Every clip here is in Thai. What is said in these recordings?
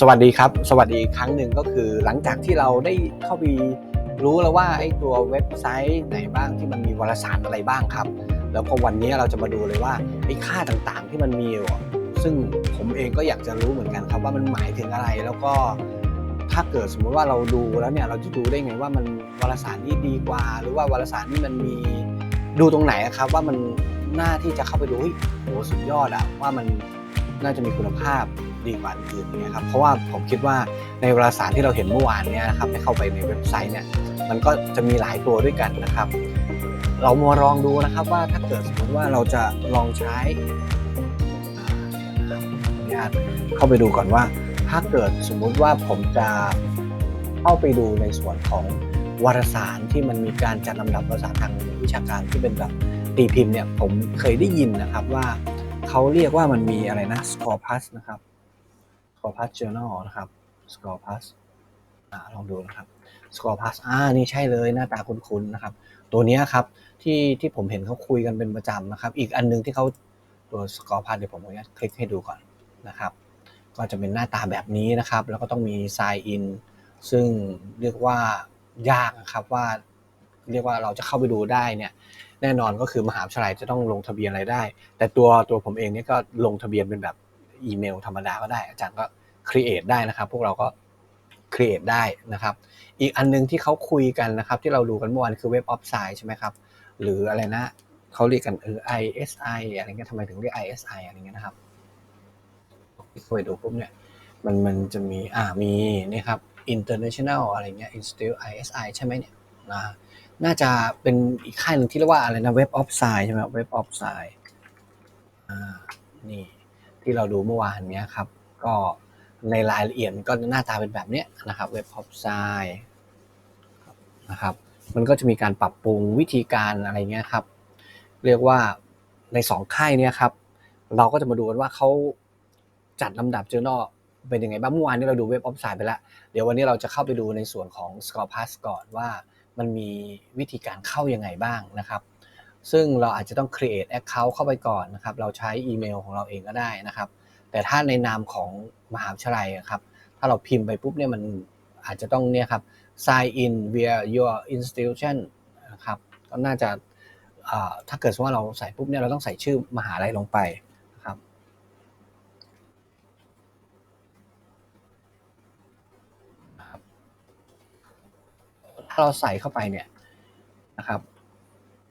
สวัสดีครับ สวัสดีครั้งหนึ่งก็คือ หลังจากที่เราได้เข้าไปรู้แล้วว่าไอ้ตัวเว็บไซต์ไหนบ้างที่มันมีวารสารอะไรบ้างครับ แล้วก็วันนี้เราจะมาดูเลยว่าไอ้ค่าต่างๆที่มันมีอยู่ซึ่งผมเองก็อยากจะรู้เหมือนกันครับว่ามันหมายถึงอะไรแล้วก็ถ้าเกิดสมมติว่าเราดูแล้วเนี่ยเราจะดูได้ไงว่ามันวารสารนี้ดีกว่า หรือว่าวารสารนี้มันมีดูตรงไหนครับ ว่ามันน่าที่จะเข้าไปดูเฮ้ยโหสุดยอดอะว่ามันน่าจะมีคุณภาพ ดีกว่าอื่นเนี่ยครับเพราะว่าผมคิดว่าในวารสารที่เราเห็นเมื่อวานเนี่ยนะครับให้เข้าไปในเว็บไซต์เนี่ยมันก็จะมีหลายตัวด้วยกันนะครับ เรามาลองดูนะครับว่าถ้าเกิดสมมติว่าเราจะลองใช้อนุญาตเข้าไปดูก่อนว่า ถ้าเกิดสมมุติว่าผมจะเข้าไปดูในส่วนของวารสารที่มันมีการจัดลำดับวารสารทางวิชาการที่เป็นแบบตีพิมพ์เนี่ยผมเคยได้ยินนะครับว่าเขาเรียกว่ามันมีอะไรนะ Score Plus นะครับ Score Plus Journal นะครับ Score Plus อ่าลองดูนะครับ Score Plus อ่านี่ใช่เลยหน้าตาคุ้นๆนะครับ ตัวนี้ครับที่ที่ผมเห็นเขาคุยกันเป็นประจำนะครับ อีกอันหนึงที่เขาตัวสกอร์พันเดี๋ยวผมขออนุญาตคลิกให้ดูก่อนนะครับก็จะเป็นหน้าตาแบบนี้นะครับ แล้วก็ต้องมี sign in ซึ่งเรียกว่ายากนะครับว่าเรียกว่าเราจะเข้าไปดูได้เนี่ยแน่นอนก็คือมหาวิทยาลัยจะต้องลงทะเบียนอะไรได้ แต่ตัวตัวผมเองเนี่ยก็ลงทะเบียนเป็นแบบอีเมลธรรมดาก็ได้ อาจารย์ก็ create ได้นะครับ พวกเราก็ create ได้นะครับ อีกอันหนึงที่เขาคุยกันนะครับ ที่เราดูกันเมื่อวานคือเว็บออฟไซด์ใช่ไหมครับ หรืออะไรนะเขาเรียกกันเออ ISI อะไรเงี้ยทำไมถึงเรียก ISI อะไรเงี้ยนะครับที่เคยดูปุ๊บเนี่ยมันมันจะมีอ่ามีนี่ครับ International อะไรเงี้ย Institute ISI ใช่ไหมเนี่ยนะน่าจะเป็นอีกค่ายหนึ่งที่เรียกว่าอะไรนะเว็บออฟไซด์ใช่ไหมเว็บออฟไซด์อ่านี่ที่เราดูเมื่อวานเนี้ยครับ ก็ ในรายละเอียดมันก็หน้าตาเป็นแบบนี้นะครับเว็บออฟไซด์นะครับมันก็จะมีการปรับปรุงวิธีการอะไรเงี้ยครับเรียกว่าในสองค่ายเนี่ยครับเราก็จะมาดูกันว่าเขาจัดลำดับ journal เป็นยังไงบ้างเมื่อวานนี้เราดูเว็บออฟไซด์ไปแล้ว เดี๋ยววันนี้เราจะเข้าไปดูในส่วนของ Score Pass ก่อนว่ามันมีวิธีการเข้ายังไงบ้างนะครับ ซึ่งเราอาจจะต้อง create account เข้าไปก่อนนะครับ เราใช้อีเมลของเราเองก็ได้นะครับ แต่ถ้าในนามของมหาวิทยาลัยครับ ถ้าเราพิมพ์ไปปุ๊บเนี่ยมันอาจจะต้องเนี่ยครับ sign in via your institution นะครับก็น่าจะถ้าเกิดว่าเราใส่ปุ๊บเนี่ยเราต้องใส่ชื่อมหาลัยลงไปนะครับถ้าเราใส่เข้าไปเนี่ยนะครับ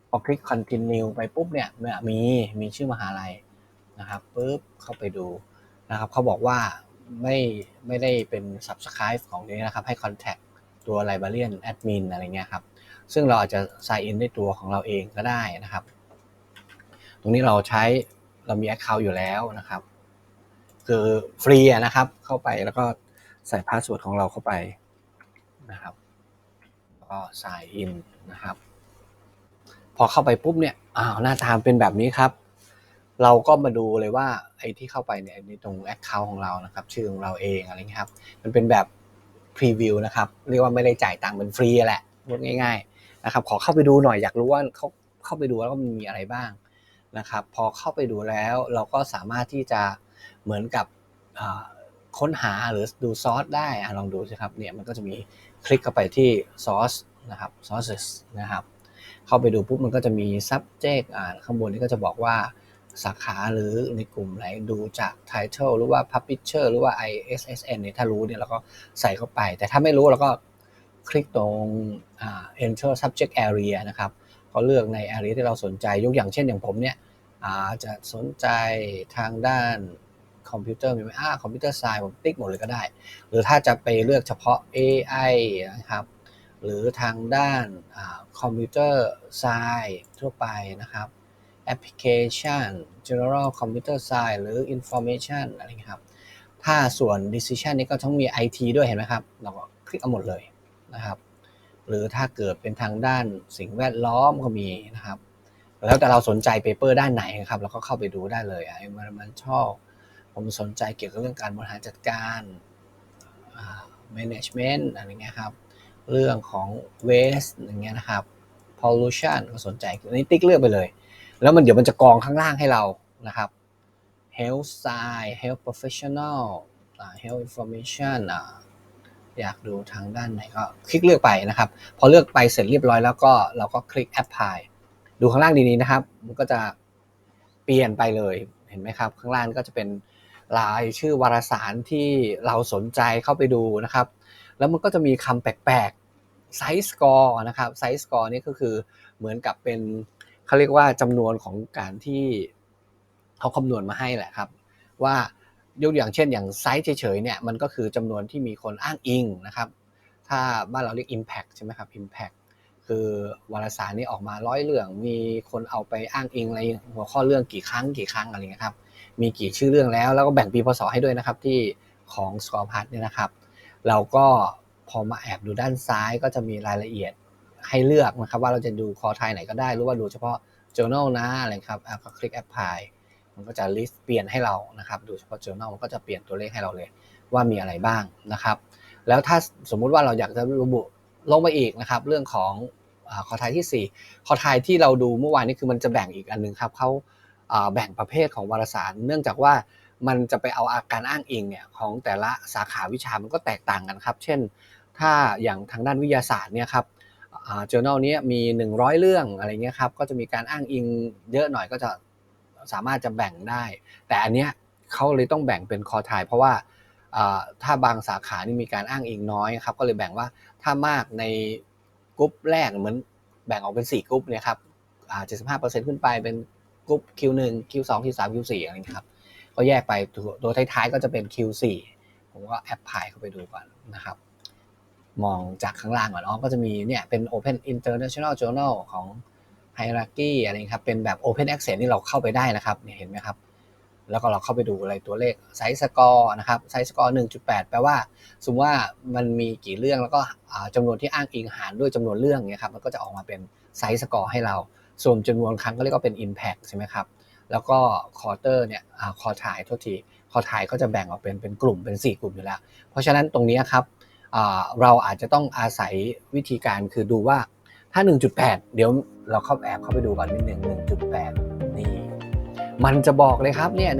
พอคลิก continue ไปปุ๊บเนี่ยเนี่ยมีมีชื่อมหาลัยนะครับปุ๊บเข้าไปดู นะครับเขาบอกว่าไม่ไม่ได้เป็น subscribe ของนี้นะครับ ให้ contact ตัว librarian admin อะไรเงี้ยครับ ซึ่งเราอาจจะ sign in ด้วยตัวของเราเองก็ได้นะครับ ตรงนี้เราใช้เรามี account อยู่แล้วนะครับ คือฟรีนะครับ เข้าไปแล้วก็ใส่พาสเวิร์ดของเราเข้าไปนะครับก็ sign in นะครับ พอเข้าไปปุ๊บเนี่ยอ้าวหน้าตามเป็นแบบนี้ครับ เราก็มาดูเลยว่าไอ้ที่เข้าไปเนี่ยในตรง account ของเรานะครับ ชื่อของเราเองอะไรเงี้ยครับ มันเป็นแบบพรีวิวนะครับ เรียกว่าไม่ได้จ่ายตังค์เป็นฟรีแหละพูดง่าย ๆ นะครับ ขอเข้าไปดูหน่อยอยากรู้ว่าเขาเข้าไปดูแล้วมันมีอะไรบ้างนะครับ พอเข้าไปดูแล้วเราก็สามารถที่จะเหมือนกับค้นหาหรือดูซอสได้อลองดูสิครับเนี่ยมันก็จะมีคลิกเข้าไปที่ซอสนะครับ sources นะครับ เข้าไปดูปุ๊บมันก็จะมี subject อ่าข้างบนนี้ก็จะบอกว่า สาขาหรือในกลุ่มไหนดูจาก title หรือว่า publisher หรือว่า ISSN เนี่ยถ้ารู้เนี่ยเราก็ใส่เข้าไป แต่ถ้าไม่รู้เราก็คลิกตรงอ่า enter subject area นะครับก็เลือกใน area ที่เราสนใจยกอย่างเช่นอย่างผมเนี่ยอาจะสนใจทางด้านคอมพิวเตอร์มีไหมอ่าคอมพิวเตอร์ไซน์ผมติ๊กหมดเลยก็ได้ หรือถ้าจะไปเลือกเฉพาะ AI นะครับ หรือทางด้านคอมพิวเตอร์ไซน์ทั่วไปนะครับ แอปพลิเคชัน general computer science หรือ information อะไรเงี้ยครับถ้าส่วน decision นี่ก็ต้องมี IT ด้วยเห็นไหมครับ เราก็คลิกเอาหมดเลยนะครับ หรือถ้าเกิดเป็นทางด้านสิ่งแวดล้อมก็มีนะครับ แล้วแต่เราสนใจเปเปอร์ด้านไหนครับ เราก็เข้าไปดูได้เลยไอ้มันมันชอบผมสนใจเกี่ยวกับเรื่องการบริหารจัดการ management อะไรเงี้ยครับ เรื่องของ waste อย่างเงี้ยนะครับ pollution ก็สนใจอันนี้ติ๊กเลือกไปเลย แล้วมันเดี๋ยวมันจะกองข้างล่างให้เรานะครับ health science health professional health information อยากดูทางด้านไหนก็คลิกเลือกไปนะครับ พอเลือกไปเสร็จเรียบร้อยแล้วก็เราก็คลิก apply ดูข้างล่างดีๆนะครับ มันก็จะเปลี่ยนไปเลยเห็นไหมครับ ข้างล่างก็จะเป็นรายชื่อวารสารที่เราสนใจเข้าไปดูนะครับ แล้วมันก็จะมีคำแปลกๆไซส์สกอร์นะครับไซส์สกอร์นี่ก็คือเหมือนกับเป็น เขาเรียกว่าจำนวนของการที่เขาคำนวณมาให้แหละครับ ว่ายกอย่างเช่นอย่างไซส์เฉยๆเนี่ยมันก็คือจำนวนที่มีคนอ้างอิงนะครับ ถ้าบ้านเราเรียก Impact ใช่ไหมครับ Impact คือวารสารนี้ออกมาร้อยเรื่อง มีคนเอาไปอ้างอิงในหัวข้อเรื่องกี่ครั้งกี่ครั้งอะไรเงี้ยครับ มีกี่ชื่อเรื่องแล้วแล้วก็แบ่งปีพศให้ด้วยนะครับที่ของ Score p a s เนี่ยนะครับ เราก็พอมาแอบดูด้านซ้ายก็จะมีรายละเอียด ให้เลือกนะครับว่าเราจะดูคอไทยไหนก็ได้ หรือว่าดูเฉพาะ journal นะอะไรครับก็คลิก apply มันก็จะ list เปลี่ยนให้เรานะครับ ดูเฉพาะ journal มันก็จะเปลี่ยนตัวเลขให้เราเลยว่ามีอะไรบ้างนะครับ แล้วถ้าสมมุติว่าเราอยากจะระบุลงไปอีกนะครับ เรื่องของอคอไทยที่ 4 คอไทยที่เราดูเมื่อวานนี้คือมันจะแบ่งอีกอันหนึงครับเขาแบ่งประเภทของวารสาร เนื่องจากว่ามันจะไปเอาอาการอ้างอิงเนี่ยของแต่ละสาขาวิชามันก็แตกต่างกันครับ เช่น ถ้าอย่างทางด้านวิทยาศาสตร์เนี่ยครับ journal นี้มี 100 เรื่องอะไรเงี้ยครับก็จะมีการอ้างอิงเยอะหน่อยก็จะสามารถจะแบ่งได้ แต่อันเนี้ยเขาเลยต้องแบ่งเป็นคอไทยเพราะว่าถ้าบางสาขานี่มีการอ้างอิงน้อยครับก็เลยแบ่งว่าถ้ามากในกรุ๊ปแรกเหมือนแบ่งออกเป็น 4กรุ๊ปเนี่ยครับเจ็ดสิบห้าเปอ่า75%ขึ้นไปเป็นกรุ๊ป Q1 Q2 Q3 Q4 อะไรเงี้ยครับก็แยกไปตัวท้ายๆก็จะเป็น Q4 ผมก็แอปพลายเข้าไปดูก่อนนะครับ มองจากข้างล่างก่อนอ๋อก็จะมีเนี่ยเป็น Open International Journal ของ Hierarchy อะไรครับเป็นแบบ Open Access นี่เราเข้าไปได้นะครับเนี่ยเห็นไหมครับ แล้วก็เราเข้าไปดูอะไรตัวเลขไซส์สกอร์นะครับไซส์สกอร์1.8 แปลว่า สมมติว่ามันมีกี่เรื่องแล้วก็อ่าจำนวนที่อ้างอิงหารด้วยจำนวนเรื่องเนี่ยครับมันก็จะออกมาเป็นไซส์สกอร์ให้เราส่วนจำนวนครั้งก็เรียกว่าเป็น Impact ใช่ไหมครับแล้วก็คอเตอร์เนี่ยคอถ่ายโทษทีคอถ่ายก็จะแบ่งออกเป็นเป็นกลุ่มเป็น 4 กลุ่มอยู่แล้ว เพราะฉะนั้นตรงนี้ครับ เราอาจจะต้องอาศัยวิธีการคือดูว่าถ้า 1.8 เดี๋ยวเราเข้าแอบเข้าไปดูก่อนนิดหนึ่ง1.8 นี่ มันจะบอกเลยครับเนี่ย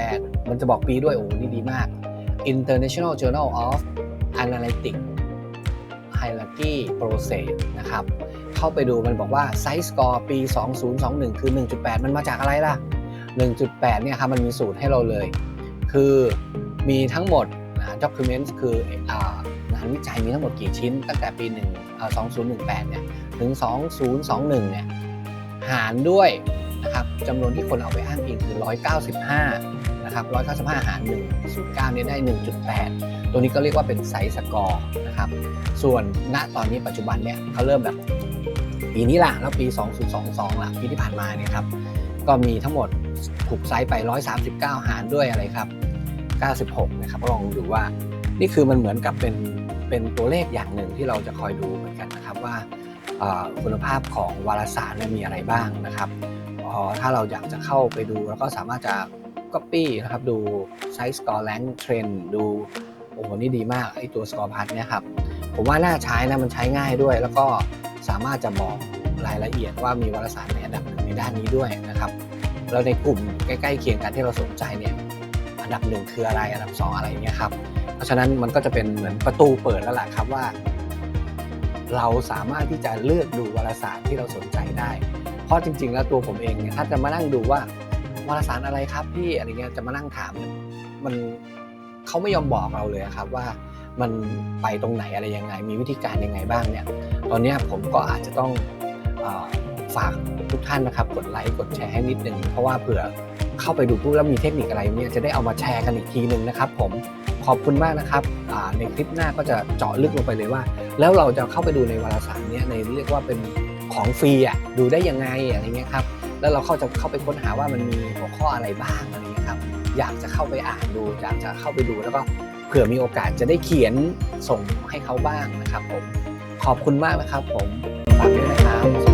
1.8 มันจะบอกปีด้วย โอ้นี่ดีมาก International Journal of Analytic Hierarchy Process นะครับ เข้าไปดูมันบอกว่า Size Score ปี 2021 คือ 1.8 มันมาจากอะไรล่ะ 1.8 เนี่ยครับมันมีสูตรให้เราเลย คือมีทั้งหมดนะ document คืออางานวิจัยมีทั้งหมดกี่ชิ้น ตั้งแต่ปี1อ่า2018 เนี่ย ถึง 2021 เนี่ย หารด้วยนะครับจำนวนที่คนเอาไปอ้างอิงคือ 195 นะครับ 195 หาร 109เนี่ยได้ 1.8 ตัวนี้ก็เรียกว่าเป็นไซส์สกอร์นะครับ ส่วนณตอนนี้ปัจจุบันเนี่ยเขาเริ่มแบบปีนี้ล่ะ แล้วปี 2022ล่ะปีที่ผ่านมาเนี่ยครับ ก็มีทั้งหมดถูกไซส์ไป 139 หารด้วยอะไรครับ 96 นะครับลองดูว่า นี่คือมันเหมือนกับเป็น เป็นตัวเลขอย่างหนึ่งที่เราจะคอยดูเหมือนกันนะครับว่าคุณภาพของวารสารมีอะไรบ้างนะครับถ้าเราอยากจะเข้าไปดูเราก็สามารถจะ Copy นะครับดู Size Score Rank Trend ดูโอ้โหนี่ดีมากไอตัว Score p a s เนี่ยครับผมว่าน่าใช้นะมันใช้ง่ายด้วย แล้วก็สามารถจะบอกรายละเอียดว่ามีวารสารในอันดับหนึ่งในด้านนี้ด้วยนะครับแล้วในกลุ่มใกล้ๆเคียงกันที่เราสนใจเนี่ยอันดับหนึ่งคืออะไรอันดับสองอะไรเงี้ยครับ เพราะฉะนั้นมันก็จะเป็นเหมือนประตูเปิดแล้วล่ะครับว่า เราสามารถที่จะเลือกดูวารสารที่เราสนใจได้ เพราะจริง ๆ แล้วตัวผมเองเนี่ยถ้าจะมานั่งดูว่าวารสารอะไรครับพี่อะไรเงี้ยจะมานั่งถามเนี่ยมันเขาไม่ยอมบอกเราเลยครับว่ามันไปตรงไหนอะไรยังไง มีวิธีการยังไงบ้างเนี่ย ตอนนี้ผมก็อาจจะต้องฝากทุกท่านนะครับ กดไลค์กดแชร์ให้นิดนึงเพราะว่าเผื่อเข้าไปดูปุ๊บแล้วมีเทคนิคอะไรเนี่ยจะได้เอามาแชร์กันอีกทีหนึ่งนะครับผม ขอบคุณมากนะครับในคลิปหน้าก็จะเจาะลึกลงไปเลยว่า แล้วเราจะเข้าไปดูในวารสารนี้ในเรียกว่าเป็นของฟรีอะดูได้ยังไงอะไรเงี้ยครับแล้วเราเข้าจะเข้าไปค้นหาว่ามันมีหัวข้ออะไรบ้างอะไรเงี้ยครับอยากจะเข้าไปอ่านดูอยากจะเข้าไปดูแล้วก็เผื่อมีโอกาสจะได้เขียนส่งให้เขาบ้างนะครับผมขอบคุณมากนะครับผมฝากด้วยนะครับ